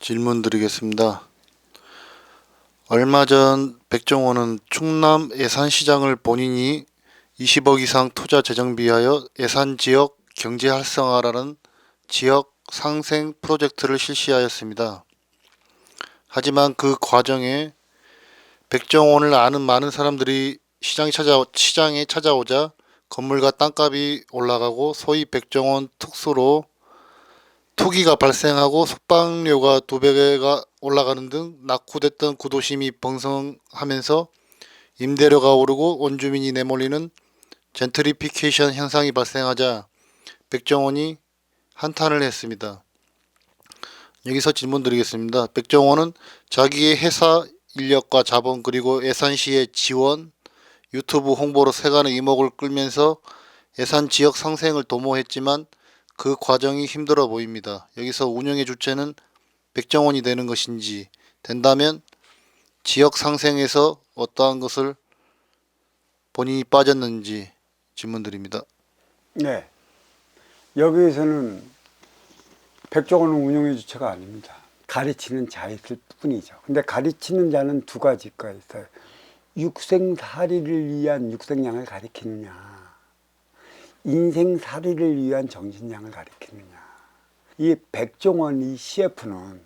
질문 드리겠습니다. 얼마 전 백종원은 충남 예산시장을 본인이 20억 이상 투자 재정비하여 예산 지역 경제 활성화라는 지역 상생 프로젝트를 실시하였습니다. 하지만 그 과정에 백종원을 아는 많은 사람들이 시장에 찾아 시장에 찾아오자 건물과 땅값이 올라가고 소위 백종원 특수로 투기가 발생하고 숙박료가 두 배가 올라가는 등 낙후됐던 구도심이 번성하면서 임대료가 오르고 원주민이 내몰리는 젠트리피케이션 현상이 발생하자 백종원이 한탄을 했습니다. 여기서 질문 드리겠습니다. 백종원은 자기의 회사 인력과 자본 그리고 예산시의 지원, 유튜브 홍보로 세간의 이목을 끌면서 예산 지역 상생을 도모했지만 그 과정이 힘들어 보입니다. 여기서 운영의 주체는 백정원이 되는 것인지 된다면 지역 상생에서 어떠한 것을 본인이 빠졌는지 질문드립니다. 네. 여기에서는 백종원은 운영의 주체가 아닙니다. 가르치는 자였을 뿐이죠. 근데 가르치는 자는 두 가지가 있어요. 육생살이를 위한 육생양을 가르치느냐, 인생살이를 위한 정신양을 가르치느냐. 이 백종원 이 CF는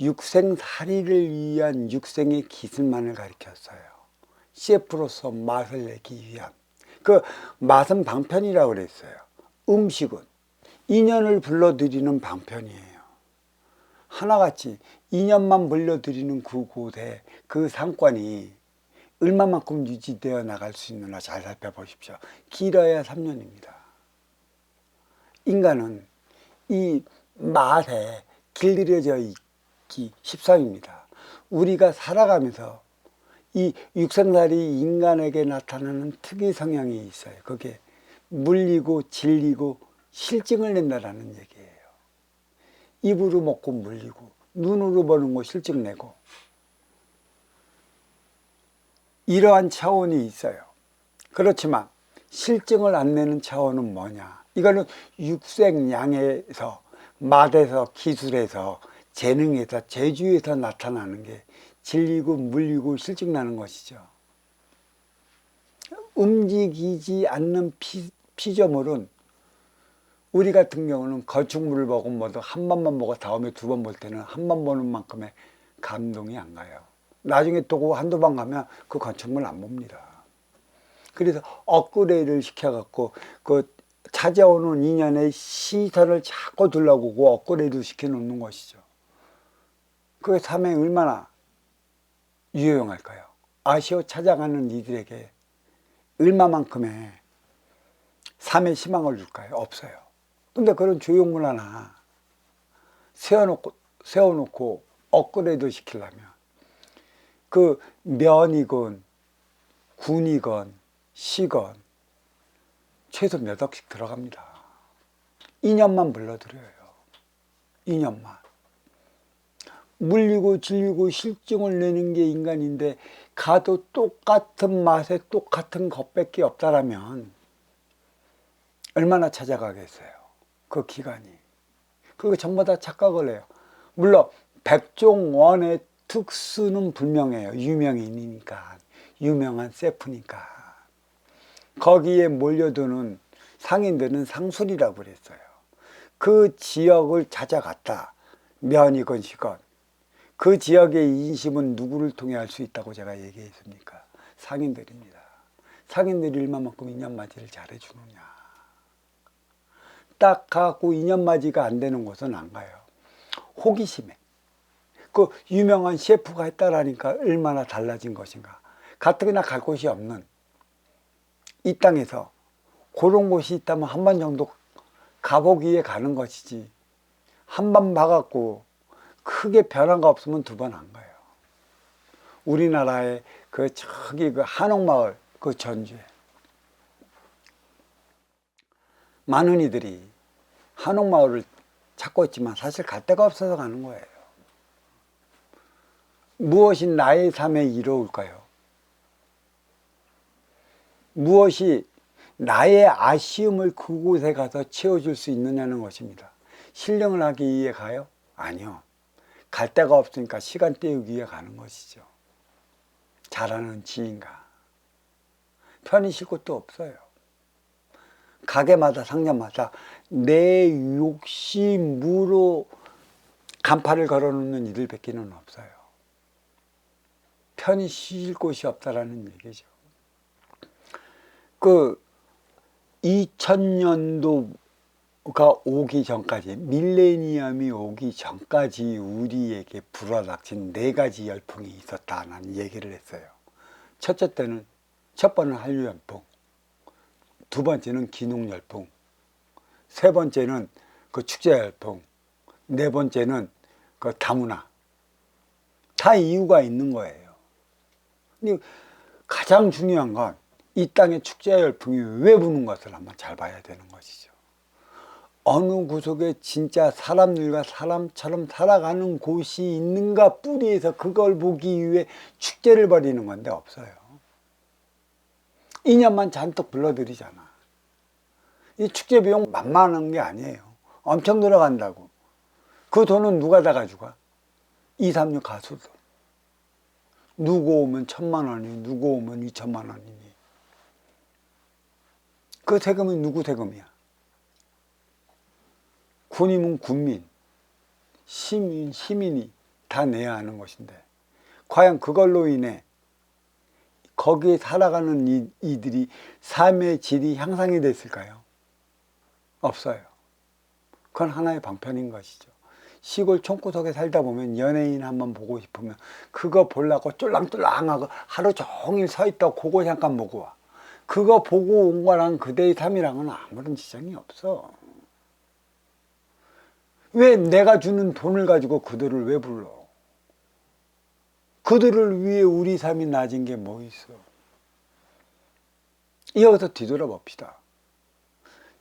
육생살이를 위한 육생의 기술만을 가르쳤어요. CF로서 맛을 내기 위한. 그 맛은 방편이라고 그랬어요. 음식은 인연을 불러들이는 방편이에요. 하나같이 인연만 불러들이는 그 곳에 그 상권이 얼마만큼 유지되어 나갈 수 있느냐 잘 살펴보십시오. 길어야 3년입니다. 인간은 이 맛에 길들여져 있기 십상입니다. 우리가 살아가면서 이 육생살이 인간에게 나타나는 특이 성향이 있어요. 그게 물리고 질리고 실증을 낸다라는 얘기예요. 입으로 먹고 물리고 눈으로 보는 거 실증 내고 이러한 차원이 있어요. 그렇지만 실증을 안 내는 차원은 뭐냐? 이거는 육생양에서 맛에서 기술에서 재능에서 재주에서 나타나는 게 질리고 물리고 실증 나는 것이죠. 움직이지 않는 피, 피조물은 우리 같은 경우는 건축물을 보고 뭐도 한 번만 보고 다음에 두 번 볼 때는 한 번 보는 만큼의 감동이 안 가요. 나중에 또 한두 번 가면 그 건축물 안 봅니다. 그래서 업그레이드를 시켜갖고 그 찾아오는 인연의 시선을 자꾸 둘러보고 업그레이드 시켜놓는 것이죠. 그 삶에 얼마나 유용할까요? 아시오 찾아가는 이들에게 얼마만큼의 삶의 희망을 줄까요? 없어요. 근데 그런 조형물 하나 세워놓고, 세워놓고 업그레이드 시키려면 그 면이건 군이건 시건 최소 몇 억씩 들어갑니다. 2년만 불러드려요. 2년만. 물리고 질리고 실증을 내는 게 인간인데 가도 똑같은 맛에 똑같은 것밖에 없다라면 얼마나 찾아가겠어요. 그 기간이. 그거 전부 다 착각을 해요. 물론 백종원의 특수는 분명해요. 유명인이니까. 유명한 세프니까. 거기에 몰려드는 상인들은 상술이라고 그랬어요. 그 지역을 찾아갔다. 면이건 시건. 그 지역의 인심은 누구를 통해 알 수 있다고 제가 얘기했습니까? 상인들입니다. 상인들이 얼마만큼 인연맞이를 잘해주느냐. 딱 갖고 인연맞이가 안 되는 곳은 안 가요. 호기심에. 그 유명한 셰프가 했다라니까 얼마나 달라진 것인가. 가뜩이나 갈 곳이 없는 이 땅에서 그런 곳이 있다면 한 번 정도 가보기에 가는 것이지. 한 번 봐갖고 크게 변화가 없으면 두 번 안 가요. 우리나라의 그 저기 그 한옥마을 그 전주에 많은 이들이 한옥마을을 찾고 있지만 사실 갈 데가 없어서 가는 거예요. 무엇이 나의 삶에 이로울까요? 무엇이 나의 아쉬움을 그곳에 가서 채워줄 수 있느냐는 것입니다. 신령을 하기 위해 가요? 아니요. 갈 데가 없으니까 시간 때우기 위해 가는 것이죠. 잘하는 지인가. 편히 쉴 곳도 없어요. 가게마다 상점마다 내 욕심으로 간판을 걸어놓는 이들 밖에는 없어요. 편히 쉴 곳이 없다라는 얘기죠. 그 2000년도가 오기 전까지 밀레니엄이 오기 전까지 우리에게 불어닥친 네 가지 열풍이 있었다는 얘기를 했어요. 첫째 때는 첫 번은 한류 열풍, 두 번째는 기농 열풍, 세 번째는 그 축제 열풍, 네 번째는 그 다문화. 다 이유가 있는 거예요. 가장 중요한 건 이 땅의 축제 열풍이 왜 부는 것을 한번 잘 봐야 되는 것이죠. 어느 구석에 진짜 사람들과 사람처럼 살아가는 곳이 있는가 뿌리에서 그걸 보기 위해 축제를 벌이는 건데 없어요. 인연만 잔뜩 불러들이잖아. 이 축제 비용 만만한 게 아니에요. 엄청 들어간다고. 그 돈은 누가 다 가져가? 2, 3, 6 가수도. 누구 오면 천만 원이, 누구 오면 이천만 원이니. 그 세금은 누구 세금이야? 군이면 군민, 시민, 시민이 다 내야 하는 것인데, 과연 그걸로 인해 거기에 살아가는 이, 이들이 삶의 질이 향상이 됐을까요? 없어요. 그건 하나의 방편인 것이죠. 시골 총구석에 살다 보면 연예인 한번 보고 싶으면 그거 보려고 쫄랑쫄랑하고 하루 종일 서 있다 그거 잠깐 보고 와. 그거 보고 온 거랑 그대의 삶이랑은 아무런 지장이 없어. 왜 내가 주는 돈을 가지고 그들을 왜 불러? 그들을 위해 우리 삶이 나아진 게뭐 있어? 여기서 뒤돌아 봅시다.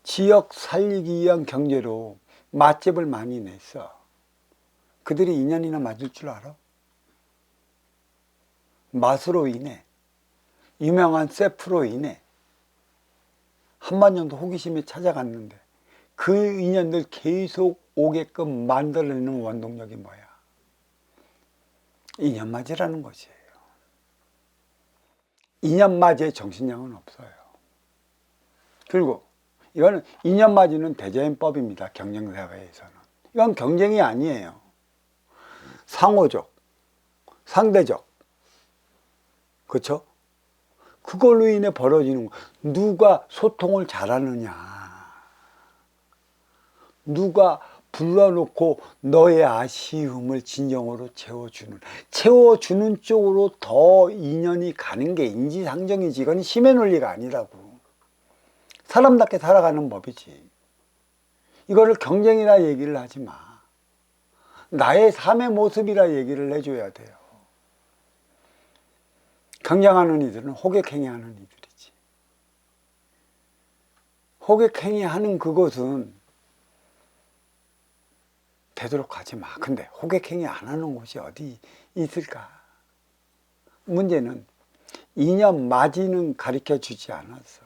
지역 살리기 위한 경제로 맛집을 많이 냈어. 그들이 2년이나 맞을 줄 알아? 맛으로 인해, 유명한 셰프로 인해 한만 년도 호기심이 찾아갔는데 그 인연들 계속 오게끔 만들어내는 원동력이 뭐야? 인연맞이라는 것이에요. 인연맞이의 정신력은 없어요. 그리고 이거는 인연맞이는 대자연법입니다. 경쟁사회에서는. 이건 경쟁이 아니에요. 상호적, 상대적. 그렇죠? 그걸로 인해 벌어지는 거. 누가 소통을 잘하느냐. 누가 불러놓고 너의 아쉬움을 진정으로 채워주는 채워주는 쪽으로 더 인연이 가는 게 인지상정이지 이건 힘의 논리가 아니라고 사람답게 살아가는 법이지 이거를 경쟁이라 얘기를 하지 마 나의 삶의 모습이라 얘기를 해줘야 돼요 경쟁하는 이들은 호객행위 하는 이들이지 호객행위 하는 그것은 되도록 하지 마. 근데 호객행위 안 하는 곳이 어디 있을까? 문제는 인연 맞이는 가르쳐 주지 않았어.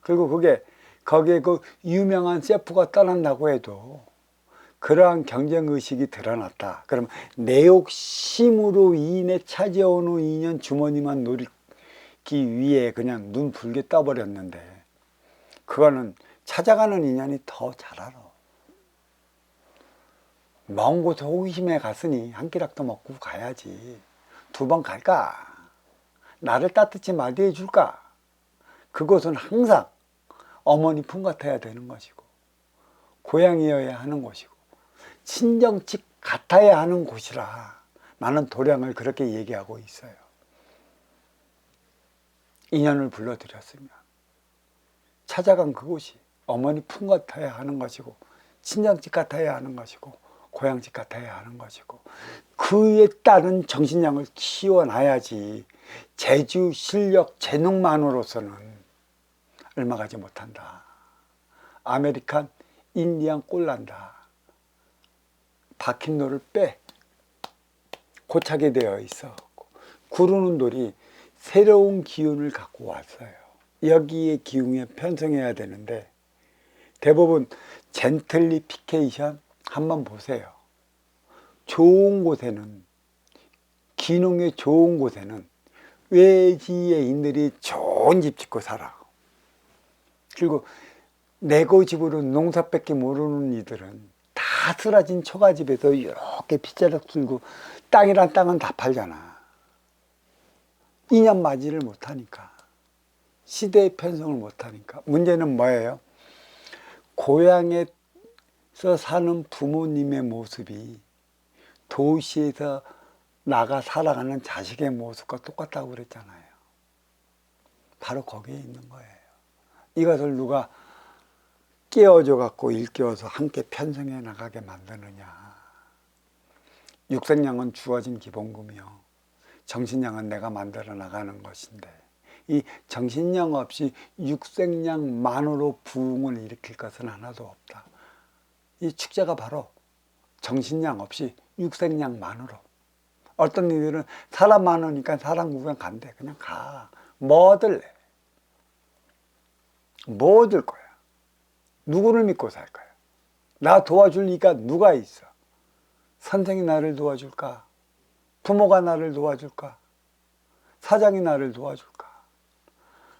그리고 그게 거기에 그 유명한 셰프가 떠난다고 해도 그러한 경쟁 의식이 드러났다. 그럼 내 욕심으로 인해 찾아오는 인연 주머니만 노리기 위해 그냥 눈 붉게 떠버렸는데 그거는 찾아가는 인연이 더 잘 알아. 먼 곳에 호기심에 갔으니 한 끼락도 먹고 가야지. 두 번 갈까? 나를 따뜻히 맞이해 줄까? 그것은 항상 어머니 품 같아야 되는 것이고, 고향이어야 하는 곳이고, 친정집 같아야 하는 곳이라 나는 도량을 그렇게 얘기하고 있어요. 인연을 불러드렸으면 찾아간 그곳이 어머니 품 같아야 하는 것이고, 친정집 같아야 하는 것이고, 고향집 같아야 하는 것이고 그에 따른 정신량을 키워놔야지 재주 실력 재능만으로서는 얼마 가지 못한다. 아메리칸 인디안 꼴난다. 박힌 돌을 빼 고차게 되어 있어. 구르는 돌이 새로운 기운을 갖고 왔어요. 여기에 기운에 편성해야 되는데 대부분 젠틀리피케이션 한번 보세요. 좋은 곳에는 기농에 좋은 곳에는 외지에인들이 좋은 집 짓고 살아. 그리고 내고 집으로 농사밖에 모르는 이들은 다 쓰러진 처가집에서 이렇게 빗자락 쓸고 땅이란 땅은 다 팔잖아. 인연 맞이를 못하니까. 시대의 편성을 못하니까. 문제는 뭐예요? 고향에서 사는 부모님의 모습이 도시에서 나가 살아가는 자식의 모습과 똑같다고 그랬잖아요. 바로 거기에 있는 거예요. 이것을 누가 깨워줘 갖고 일깨워서 함께 편성해 나가게 만드느냐. 육생량은 주어진 기본금이요. 정신량은 내가 만들어 나가는 것인데 이 정신량 없이 육생량만으로 부흥을 일으킬 것은 하나도 없다. 이 축제가 바로 정신량 없이 육생량만으로. 어떤 이들은 사람 많으니까 사람 구경 간대. 그냥 가. 뭐 들래? 뭐들 거야? 누구를 믿고 살 거야? 나 도와줄 리가 누가 있어? 선생이 나를 도와줄까? 부모가 나를 도와줄까? 사장이 나를 도와줄까?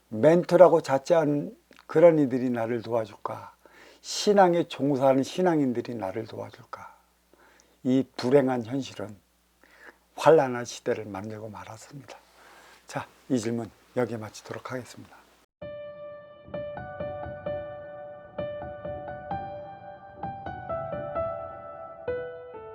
멘토라고 자처하는 그런 이들이 나를 도와줄까? 신앙에 종사하는 신앙인들이 나를 도와줄까? 이 불행한 현실은 환란한 시대를 만들고 말았습니다. 자, 이 질문 여기에 마치도록 하겠습니다.